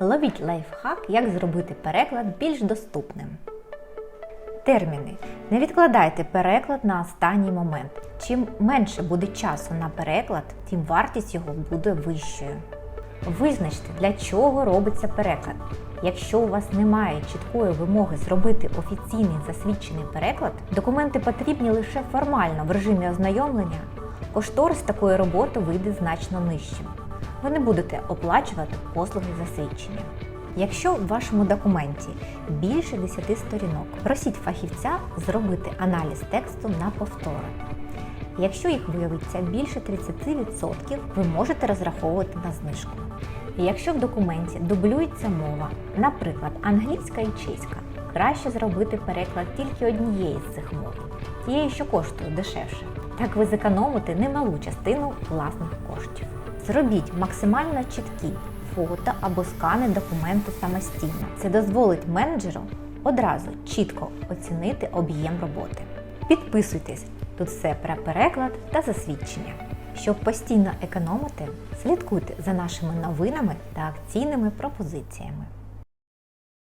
Ловіть лайфхак, як зробити переклад більш доступним. Терміни. Не відкладайте переклад на останній момент. Чим менше буде часу на переклад, тим вартість його буде вищою. Визначте, для чого робиться переклад. Якщо у вас немає чіткої вимоги зробити офіційний засвідчений переклад, документи потрібні лише формально в режимі ознайомлення, кошторис такої роботи вийде значно нижчим. Ви не будете оплачувати послуги засвідчення. Якщо в вашому документі більше 10 сторінок, просіть фахівця зробити аналіз тексту на повтори. Якщо їх виявиться більше 30%, ви можете розраховувати на знижку. Якщо в документі дублюється мова, наприклад, англійська і чеська, краще зробити переклад тільки однієї з цих мов, тієї, що коштує дешевше. Так ви зекономите немалу частину власних коштів. Зробіть максимально чіткі фото або скани документу самостійно. Це дозволить менеджеру одразу чітко оцінити об'єм роботи. Підписуйтесь, тут все про переклад та засвідчення. Щоб постійно економити, слідкуйте за нашими новинами та акційними пропозиціями.